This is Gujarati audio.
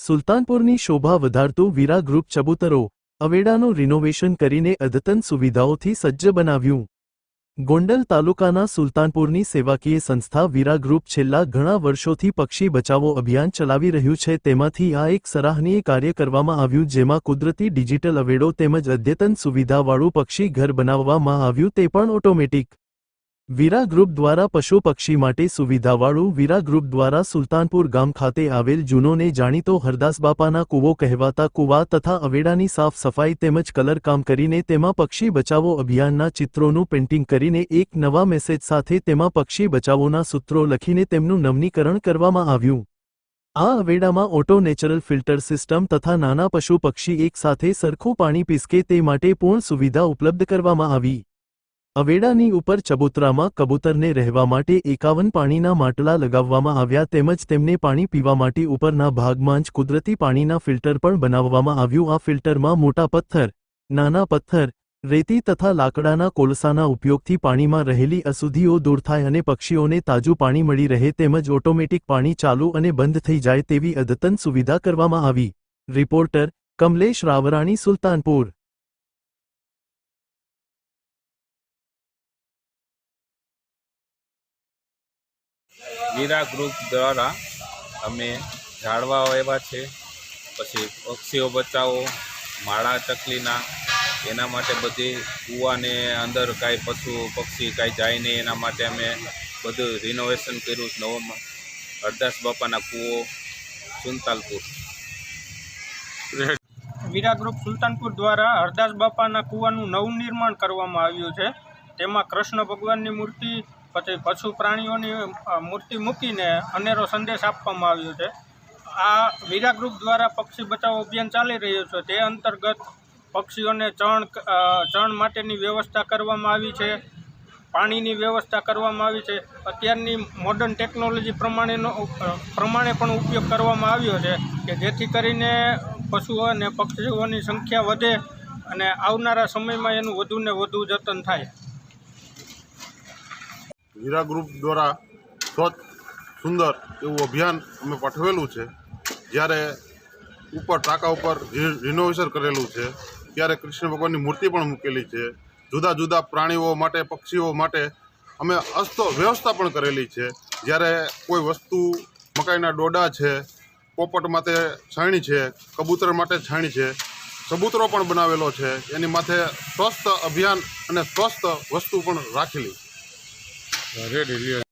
સુલતાનપુરની શોભા વધારતું વીરા ગ્રુપ ચબુતરો અવેડાનું રિનોવેશન કરીને અદ્યતન સુવિધાઓથી સજ્જ બનાવ્યું. ગોંડલ તાલુકાના સુલતાનપુરની સેવાકીય સંસ્થા વીરા ગ્રુપ છેલ્લા ઘણા વર્ષોથી પક્ષી બચાવો અભિયાન ચલાવી રહ્યું છે. તેમાંથી આ એક સરાહનીય કાર્ય કરવામાં આવ્યું જેમાં કુદરતી ડિજિટલ અવેડો તેમજ અદ્યતન સુવિધાવાળું પક્ષી ઘર બનાવવામાં આવ્યું તે પણ ઓટોમેટિક. વીરા ગ્રુપ દ્વારા પશુ પક્ષી માટે સુવિધાવાળું વીરા ગ્રુપ દ્વારા સુલતાનપુર ગામ ખાતે આવેલ જૂનોને જાણીતો હરદાસબાપાના કૂવો કહેવાતા કૂવા તથા અવેડાની સાફ સફાઈ તેમજ કલરકામ કરીને તેમાં પક્ષી બચાવો અભિયાનના ચિત્રોનું પેઇન્ટિંગ કરીને એક નવા મેસેજ સાથે તેમાં પક્ષી બચાવોના સૂત્રો લખીને તેમનું નવનીકરણ કરવામાં આવ્યું. આ અવેડામાં ઓટો નેચરલ ફિલ્ટર સિસ્ટમ તથા નાના પશુ પક્ષી એક સાથે સરખું પાણી પીસકે તે માટે પૂર્ણ સુવિધા ઉપલબ્ધ કરવામાં આવી. અવેડાની ઉપર ચબૂતરામાં કબૂતરને રહેવા માટે એકાવન પાણીના માટલા લગાવવામાં આવ્યા તેમજ તેમને પાણી પીવા માટે ઉપરના ભાગમાં જ કુદરતી પાણીના ફિલ્ટર પણ બનાવવામાં આવ્યું. આ ફિલ્ટરમાં મોટા પથ્થર, નાના પથ્થર, રેતી તથા લાકડાના કોલસાના ઉપયોગથી પાણીમાં રહેલી અશુદ્ધિઓ દૂર થાય અને પક્ષીઓને તાજું પાણી મળી રહે તેમજ ઓટોમેટિક પાણી ચાલુ અને બંધ થઈ જાય તેવી અદ્યતન સુવિધા કરવામાં આવી. રિપોર્ટર કમલેશ રાવરાણી, સુલતાનપુર. વીરા ગ્રુપ દ્વારા અમે ઝાડવા વાવ્યા છે. પછી પક્ષીઓ બચાવો, માળા ચકલીના, એના માટે બધી કૂવાને અંદર કાંઈ પશુ, પક્ષી કાંઈ જાય નહીં, એના માટે અમે બધું રિનોવેશન કર્યું. નવો હરદાસ બાપાના કૂવો સુનતાલપુર વીરા ગ્રુપ સુલતાનપુર દ્વારા હરદાસ બાપાના કૂવાનું નવું નિર્માણ કરવામાં આવ્યું છે. તેમાં કૃષ્ણ ભગવાનની મૂર્તિ પછી પશુ પ્રાણીઓની મૂર્તિ મૂકીને અનેરો સંદેશ આપવામાં આવ્યો છે. આ વીરા ગ્રુપ દ્વારા પક્ષી બચાવ અભિયાન ચાલી રહ્યું છે. તે અંતર્ગત પક્ષીઓને ચણ ચણ માટેની વ્યવસ્થા કરવામાં આવી છે. પાણીની વ્યવસ્થા કરવામાં આવી છે. અત્યારની મોડર્ન ટેકનોલોજી પ્રમાણેનો પ્રમાણે પણ ઉપયોગ કરવામાં આવ્યો છે કે જેથી કરીને પશુઓ અને પક્ષીઓની સંખ્યા વધે અને આવનારા સમયમાં એનું વધુને વધુ જતન થાય. હીરા ગ્રુપ દ્વારા સ્વચ્છ, સુંદર એવું અભિયાન અમે પાઠવેલું છે. જ્યારે ઉપર ટાંકા ઉપર રિનોવેશન કરેલું છે, ત્યારે કૃષ્ણ ભગવાનની મૂર્તિ પણ મૂકેલી છે. જુદા જુદા પ્રાણીઓ માટે, પક્ષીઓ માટે અમે અસ્તો વ્યવસ્થા પણ કરેલી છે. જ્યારે કોઈ વસ્તુ મકાઈના ડોડા છે, પોપટ માટે છાણી છે, કબૂતર માટે છાણી છે, કબૂતરો પણ બનાવેલો છે. એની માથે સ્વસ્થ અભિયાન અને સ્વસ્થ વસ્તુ પણ રાખેલી 我这里面